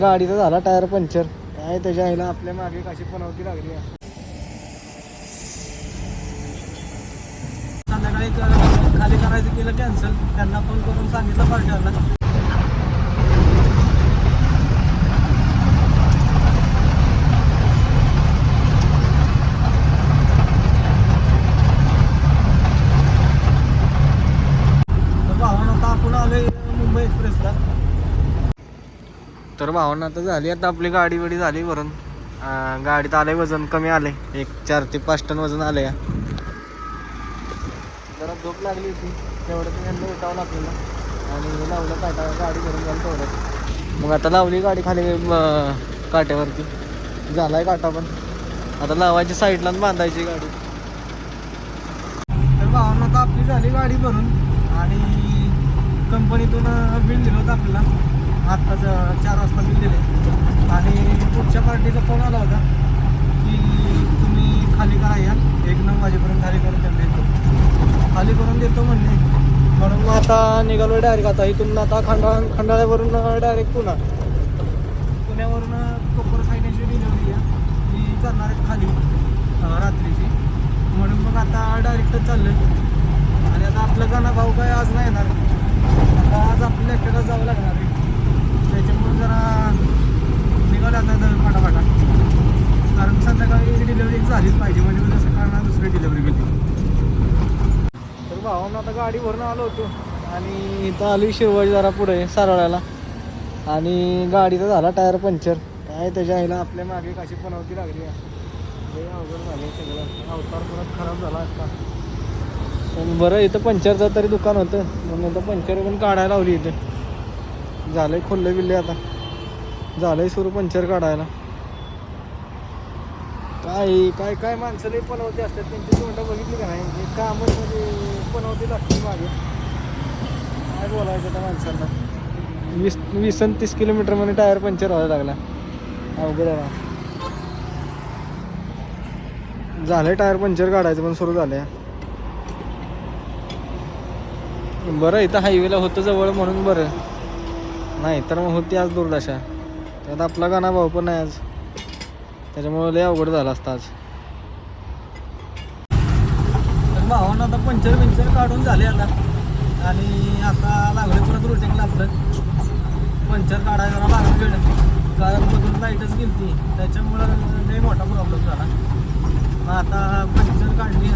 गाडीचा झाला tyre puncture काय त्याच्या आईला आपल्या मागे कशी पनवती लागली आहे. संध्याकाळी खाली करायचं केलं कॅन्सल त्यांना फोन करून सांगितलं पार्टीला तर भावानं आपण आलोय मुंबई एक्सप्रेसला. तर भावना आता झाली आता आपली गाडी बिडी झाली भरून गाडीत आलंय वजन कमी आलंय. एक चार ते पाच टन वजन आलंय. जरा झोप लागली होती तेवढं ते उठावं लागलेलं आणि लावलं काटा गाडी भरून जाऊन तेवढं. मग आता लावली गाडी खाली अं, काट्यावरती. झालाय काटा पण. आता लावायची साईडला आणि बांधायची गाडी. तर भावानं आता आपली झाली गाडी भरून. आणि कंपनीतून बिल दिलं होतं आपल्याला. आत्ताच चार वाजता बिल दिले आणि पुढच्या पार्टीचा फोन आला होता की तुम्ही खाली करा या एक नऊ वाजेपर्यंत खाली करून त्यांना देतो खाली करून देतो म्हणले. म्हणून मग आता निघालो डायरेक्ट आता इथून आता खंडाळ खंडाळ्यावरून डायरेक्ट पुन्हा पुण्यावरून कोपर फायनान्शियल डिलिव्हरी आहे. ती करणार आहेत खाली रात्रीची. म्हणून मग आता डायरेक्टच चाललं आणि आता आपलं गाणं भाऊ काय आज नाही येणार. आता आज आपल्या एकट्याला जावं लागणार आहे. त्याच्यामुळे जरा निघालं आता फाटाफाटा. कारण संध्याकाळी डिलेवरी झालीच पाहिजे म्हणजे उद्या सकाळना दुसरी डिलेवरी गेली तर भावानं आता गाडी भरून आलो होतो आणि इथं आली शिरवळ जरा पुढे सारवळ्याला आणि गाडीचा झाला टायर पंक्चर काय त्याच्या आईला आपल्या मागे कशी पनवती लागली आहे. अवघड झाले सगळं. अवतार परत खराब झाला आता. पण बरं इथं पंक्चरचं तरी दुकान होतं. म्हणून नंतर पंक्चर पण काढायला लावली इथं. झालंय खोल्ले बिल्ले आता. झालंय सुरू पंक्चर काढायला. काय काय काय माणसं लई पनवती असतात. त्यांची तोंड बघितली का नाही? हे कामच म्हणजे पनवती लागते मागे. काय बोलायचं त्या माणसांना वीस वीस आणि तीस किलोमीटरमध्ये टायर पंक्चर व्हायला लागला. अवघड आहे झालंय टायर पंक्चर काढायचं पण सुरू झालंय. बरं इथं हायवेला होतं जवळ म्हणून बरं. नाही तर मग होती आज दुर्दशा. त्यात आपला गाणा भाऊ पण आहे आज. त्याच्यामुळे लय अवघड झालं असतं आज. तर भावानं आता पंचर बिंचर काढून झाले आता. आणि आता लागले परत रुटीनला आपलं. पंचर काढायला जरा लागलं वेळ. कारण मधून लाईटच गेलती. त्याच्यामुळं लई मोठा प्रॉब्लेम झाला. मग आता पंचर काढली.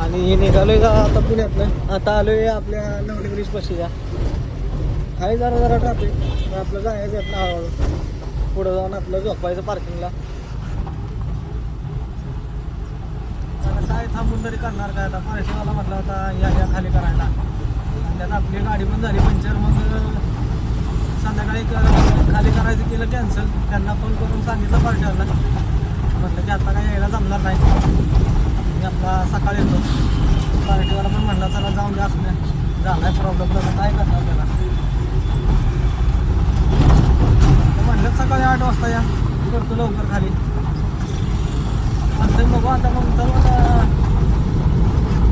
आणि निघालोय का आता पुण्यातनं? आता आलोय आपल्या नवली ब्रिज पाशीच्या आहे जरा जरा ट्रॅफिक आपलं जायचं येत ना हळूहळू. पुढं जाऊन आपलं झोपायचं पार्किंगला काय थांबून तरी करणार काय आता? पार्टीवाला म्हटलं होता या या खाली करायला. आणि त्यात आपली गाडी पण झाली पंचर मग संध्याकाळी खाली करायचं केलं कॅन्सल त्यांना फोन करून सांगितलं पार्टीवाला म्हटलं की आता काय यायला जमणार नाही. मी आपला सकाळी येतो. पार्टीवाला पण म्हटलं चला जाऊन द्या असं. झालाय प्रॉब्लेम तर काय करणार त्याला तर म्हणलं सकाळी आठ वाजता या. करतो लवकर खाली. आता बघू आता मग चल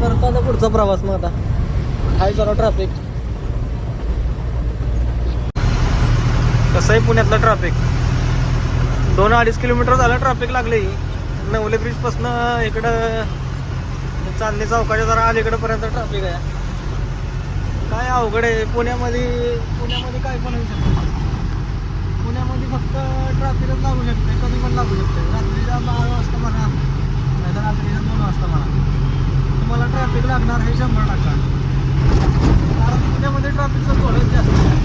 करतो आता पुढचा प्रवास मग आता. आहे जरा ट्रॅफिक कसं आहे पुण्यातलं ट्रॅफिक दोन अडीच किलोमीटर झालं ट्रॅफिक लागले नवले ब्रिजपासनं इकडं चांदणी चौकाच्या जरा अलीकडंपर्यंत ट्रॅफिक आहे. काय अवघड आहे? पुण्यामध्ये पुण्यामध्ये काय पण होऊ शकतं. पुण्यामध्ये फक्त ट्रॅफिकच लागू शकते कधी पण लागू शकते. रात्रीच्या बारा वाजता म्हणा नाही तर रात्रीच्या दोन वाजता म्हणा. तुम्हाला ट्रॅफिक लागणार हे शंभर टक्का. कारण पुण्यामध्ये ट्रॅफिकचं थोडंच जास्त आहे.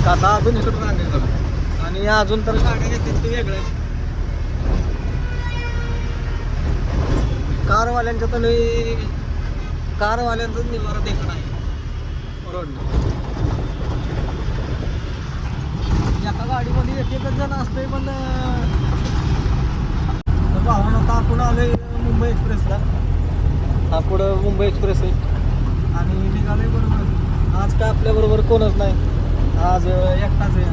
का आता अजून इकडं सांगायचं आणि अजून तर गाड्या घेतात ते वेगळ्या. कारवाल्यांच्या तर लई कारवाल्यांचाच निवारा देखणं आहे. रोडनं एका गाडीमध्ये एक एकच जण असते पण भावानं आता आपण आलोय मुंबई एक्सप्रेसला. हा पुढं मुंबई एक्सप्रेस आहे. आणि निघालोय बरोबर. आज काय आपल्याबरोबर कोणच नाही. आज एकटाच आहे.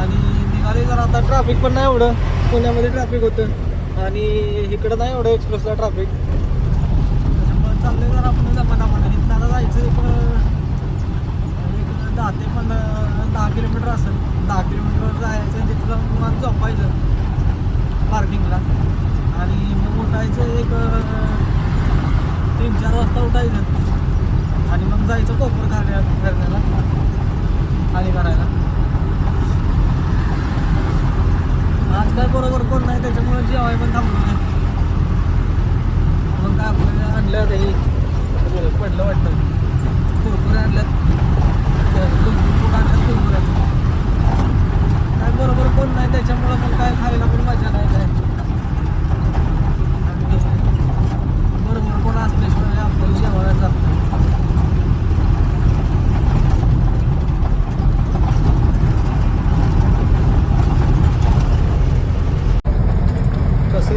आणि निघाले जर आता. ट्रॅफिक पण नाही एवढं. पुण्यामध्ये ट्रॅफिक होतं. आणि इकडं नाही एवढं एक्सप्रेसला ट्रॅफिक. चाललं चाललंय जरा आपण जमाना म्हणा. इथं आता जायचं एक एक दहा ते पंधरा दहा किलोमीटर असेल. दहा किलोमीटरवर जायचं तिथलं मग झोपायचं पार्किंगला आणि मग उठायचं एक तीन चार वाजता उठायचं. आणि मग जायचं कोपर करण्या करण्याला खाली करायला आज काय बरोबर कोण नाही त्याच्यामुळे जेवाय पण थांबलो नाही. आपण आणलं आता हे पडलं वाटतं. कुरकुरे आणल्यात कुरकुर आणल्यात काय बरोबर कोण नाही त्याच्यामुळं मग काय खायला पण मजा नाही काय. बरोबर कोण असल्याशिवाय आपण जेवायला जात.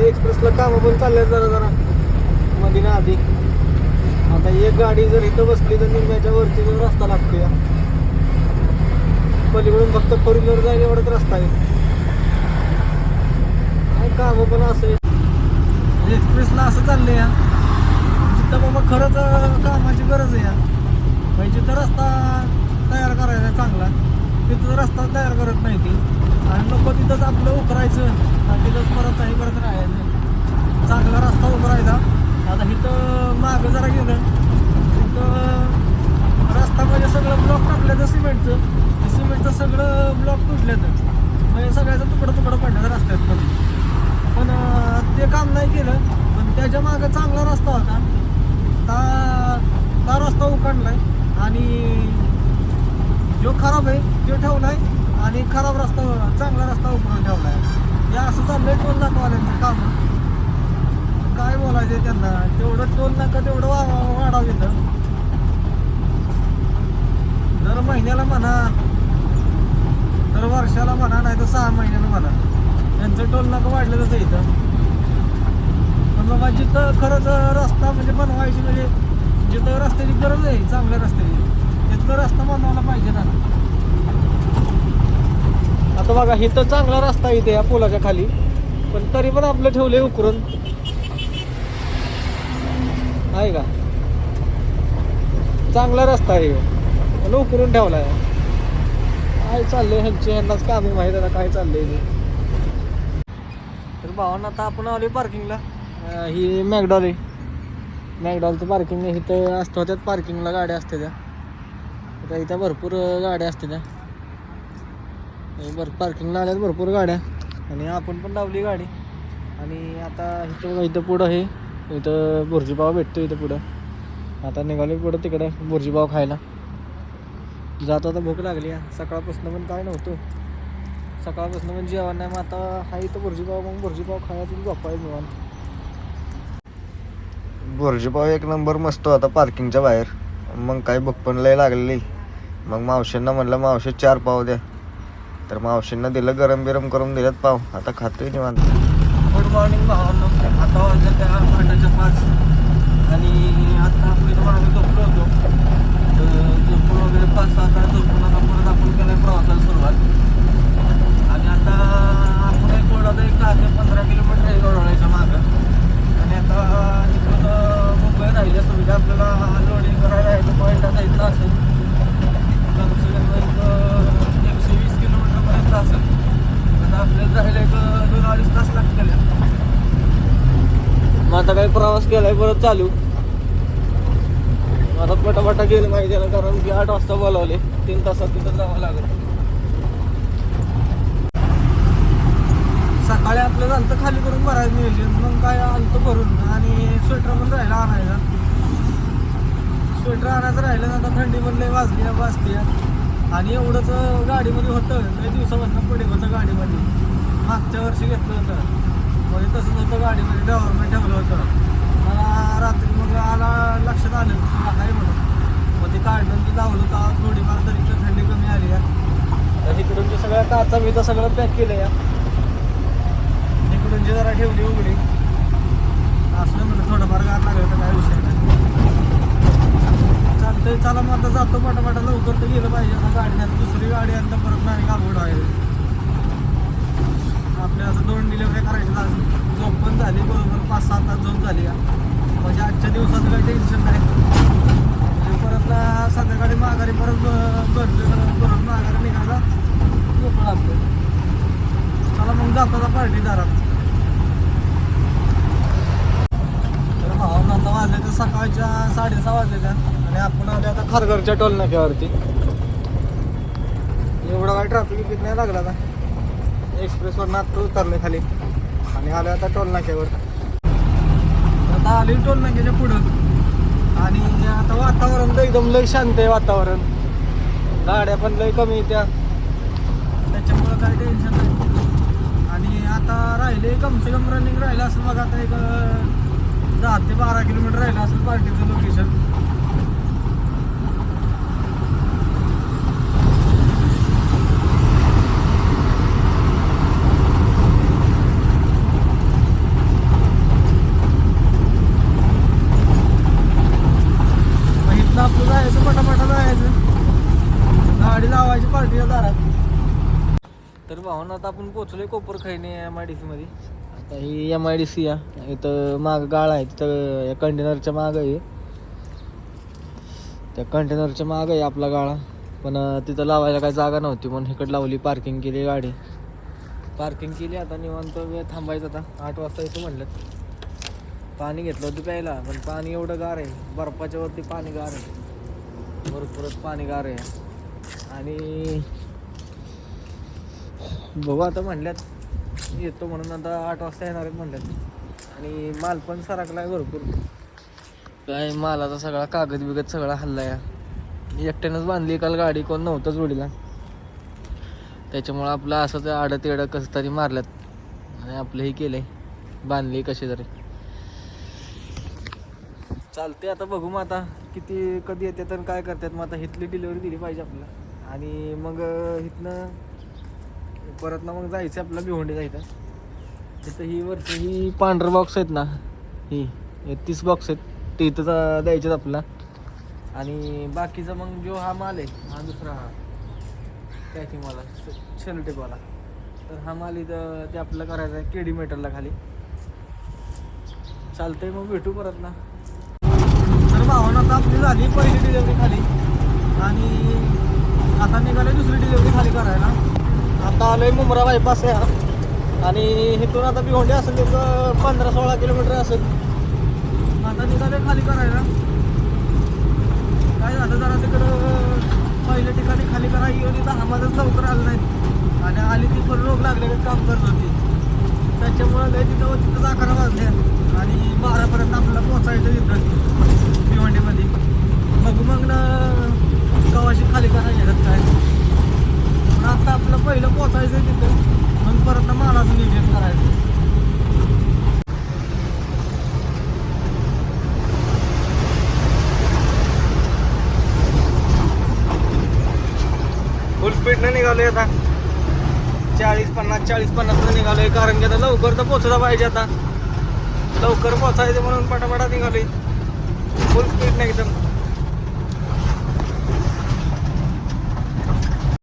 एक्सप्रेसला कामं पण चालल्यात जरा जरा. मध्ये ना आधी. आता एक गाडी जर इथं बसली तर निम्म्याच्या वरती जो रस्ता लागतो या. पलीकडून फक्त फोर व्हीलर जाईल एवढाच रस्ता आहे. काय कामं पण असं एक्सप्रेसला असं चाललंय या. जिथं बाबा खरंच कामाची गरज आहे या. म्हणजे जिथं रस्ता तयार करायचा चांगला तिथं रस्ता तयार करत नाही ती. आणि नको तिथंच आपलं उकरायचं. आणि तिथंच परत नाही करत राहायचं. चांगला रस्ता उकरायचा. आता इथं मागं जरा गेलं. तिथं रस्ता म्हणजे सगळं ब्लॉक टाकलं तर सिमेंटचं. ते सिमेंटचं सगळं ब्लॉक तुटलं तर म्हणजे सगळ्याचं तुकडं तुकडं पडलं रस्त्यात पण. पण ते काम नाही केलं. पण त्याच्या मागं चांगला रस्ता होता. ता ता रस्ता उकडलाय आणि जो खराब आहे तो ठेवला आहे आणि खराब रस्ता चांगला रस्ता उकडून ठेवला आहे हे असं चाललंय टोल नाकावाल्यांचं काम. काय बोलायचं त्यांना? तेवढं टोल नका तेवढं वा वाढावं येतं दर महिन्याला म्हणा दर वर्षाला म्हणा नाही तर सहा महिन्याला म्हणा. त्यांचं टोल नका वाढलेलंच आहे इथं. पण बाबा जिथं खरंच रस्ता म्हणजे बनवायची म्हणजे जिथं रस्त्याची गरज आहे चांगल्या रस्त्याची तिथं रस्ता बनवायला पाहिजे ना. आता बघा इथं चांगला रस्ता इथे या पुलाच्या खाली. पण तरी पण आपलं ठेवले उकरून. आहे का? चांगला रस्ता आहे. लवकरून ठेवला आहे काय चाललंय ह्यांचे? ह्यांनाच काम आहे माहिती आता काय चाललंय ते. तर भावांना आता आपण आलोय पार्किंगला ही मॅकडॉल आहे. मॅकडॉलचं पार्किंग आहे. इथं असतो त्यात पार्किंगला गाड्या असते त्या. आता इथं भरपूर गाड्या असते त्या. भर पार्किंगला आल्यात भरपूर गाड्या. आणि आपण पण लावली गाडी. आणि आता इथं इथं पुढं आहे इथं भुर्जीपाव भेटतो इथं पुढं. आता निघालो पुढं तिकडं भुर्जीपाव खायला. जातो आता भूक लागली आहे. सकाळपासून पण काय नव्हतं. सकाळपासून पण जेवण नाही मग आता हा इथं भुर्जीपाव मग भुर्जीपाव खायचं झोपायचं निवांत. भुर्जीपाव एक नंबर मस्त आता पार्किंगच्या बाहेर. मग काय भूक पण लय लागलेली. मग मावशींना म्हणलं मावशी चार पाव द्या तर मावशींना दिलं गरम बिरम करून दिल्यात पाव. आता खातोय निवांत. गुड मॉर्निंग भावांनो. आता वाजल्या त्या पहाटेच्या पाच. आणि आता आपण इथं मागे झोपलो होतो तर झोपून वगैरे पाच सहा तास झोपून आता परत आपण केलं प्रवासाला सुरुवात आणि आता आपण एक ओढा एक दहा ते पंधरा किलोमीटर आहे ओढायच्या मागं आणि आता इथून मुंबई राहिल्या सुविधा आपल्याला लोडिंग करायला आहे पॉईंट आता इथला असेल कमसे कम एक एकशे वीस किलोमीटरपर्यंत असेल आता आपल्याला जायला एक दोन अडीच तास लागतील मग आता काही प्रवास केलाय परत चालू. आता पटापटा गेलं पाहिजे ना कारण की आठ वाजता बोलावले. तीन तासात तिथं जावं लागलं. सकाळी आपलं झालं खाली करून भरायचं नियोजन मग काय आलतं भरून. आणि स्वेटर पण राहिला आणायचा स्वेटर आणायचं राहिलं ना आता थंडी पण लय वाजली वाजते. आणि एवढंच गाडीमध्ये होतं. काही दिवसापासून पडे होतं गाडीमध्ये. मागच्या वर्षी घेतलं होतं. म्हणजे तसंच होतं गाडीमध्ये ड्रायव्हरने ठेवलं होतं. मला रात्री मग आला लक्षात आलं की तुला आहे म्हणून मग ते काढलं ते लावलं तर थोडीफार तरी तर थंडी कमी आली आहे तर इकडून जे सगळ्या काचा बिचा सगळं पॅक केलं या इकडून जे जरा ठेवली उघडी. असलं म्हणलं थोडंफार गार लागलं तर काय विषय नाही. चालतंय चला मग आता जातो पटापटा लवकर तर गेलं पाहिजे. आता गाडी दुसरी गाडी आता परत नाही काबूड आहे. आपल्या असं दोन डिलिव्हरी करायच्या आज. झोप पण झाली बरोबर पाच सात तास झोप झाली का म्हणजे आजच्या दिवसाचं काही टेन्शन नाही. परत संध्याकाळी माघारी परत भरले परत माघारी निघायला मोकळं आपलं चला मग जातो आता पार्टी दारात. तर भावानं आता वाजले तर सकाळच्या साडेसहा वाजलेल्या आणि आपण आले आता खारघरच्या टोल नाक्यावरती एवढं काय ट्रॅफिक नाही लागला आता. एक्सप्रेसवर आत्ता उतरले खाली. आणि आलो आता टोल नाक्यावर. आता आली टोल नाक्याच्या पुढं. आणि आता वातावरण तर एकदम लय शांत आहे वातावरण. गाड्या पण लय कमी येत्या त्याच्यामुळं काही टेन्शन नाही. आणि आता राहिले कम से कम रनिंग राहिलं असेल बघा आता एक दहा ते बारा किलोमीटर राहिलं असेल पार्टीचं लोकेशन मग इथनं आपलं जायचं पटापटा जायचं गाडी पार्टीच्या दारात. तर भावना आता आपण पोचलोय Kopar Khairane M I D C मध्ये. आता ही एम आय डी सी आहे इथं माग गाळ आहे. तिथं या कंटेनरच्या माग आहे. त्या कंटेनरच्या माग आहे आपला गाळा. पण तिथं लावायला काही जागा नव्हती म्हणून इकडे लावली. पार्किंग केली गाडी. पार्किंग केली आता निवांत. वेळ थांबायचं आता. आठ वाजता येतो म्हणलं. पाणी घेतलं होतं प्यायला पण पाणी एवढं गार आहे. बर्फाच्या वरती पाणी गार आहे. भरपूरच पाणी गार आहे. आणि बघू आता म्हणल्यात येतो म्हणून आता आठ वाजता येणार आहेत म्हणल्यात. आणि माल पण सरकला आहे भरपूर. काय मालाचा सगळा कागद बिगद सगळा हल्ला या एकट्यानंच बांधली काल गाडी कोण नव्हतंच जोडीला. त्याच्यामुळं आपलं असंच आडं तेडं कसं तरी मारल्यात. आणि आपलं हे केलंय. बांधली कशी तरी. चालते आता बघू मग आता. किती कधी येते तर काय करतात? मग आता इथली डिलिव्हरी दिली पाहिजे आपल्याला. आणि मग हिथनं इथनं परत ना मग जायचं आपलं भिवंडी जायचं तिथं ही वरती ही पांढर बॉक्स आहेत ना ही तीस बॉक्स आहेत. ते इथं जा- द्यायचेत आपल्याला. आणि बाकीचा मग जो हा माल आहे हा दुसरा हा. पॅकिंगवाला शेलटेपवाला तर हा माल इथं ते आपल्याला करायचा आहे केडी मीटरला खाली. चालतंय मग भेटू परत ना. भावानं आता आपली झाली पहिली डिलिव्हरी खाली. आणि आता निघाले दुसरी डिलिव्हरी खाली करायला. आता आलोय मुंब्रा बायपास आहे हा. आणि इथून आता भिवंडी असेल तिथं पंधरा सोळा किलोमीटर असेल. आता निघाले खाली करायला. काय झालं जरा तिकडं पहिल्या ठिकाणी खाली करायची होती तर आम्हालाच लवकर आलं नाही आणि आली ती पण रोग लागले काम करत होती. त्याच्यामुळं लय तिथं तिथं अकरा वाजले आणि बारापर्यंत आपल्याला पोचायचं तिथं. भिवंडीमध्ये बघू मग ना कवाशी खाली करायला काय? पण आता आपलं पहिलं पोचायचं आहे तिथं. मग परत ना मालाचं नियोजन करायचं. फुल स्पीडनं निघालोय आता. चाळीस पन्नास चाळीस पन्नासनं निघालोय. कारण की आता लवकर तर पोचला पाहिजे आता. लवकर पोचायचं म्हणून पटापटा निघालोय. फुल स्पीड एकदम.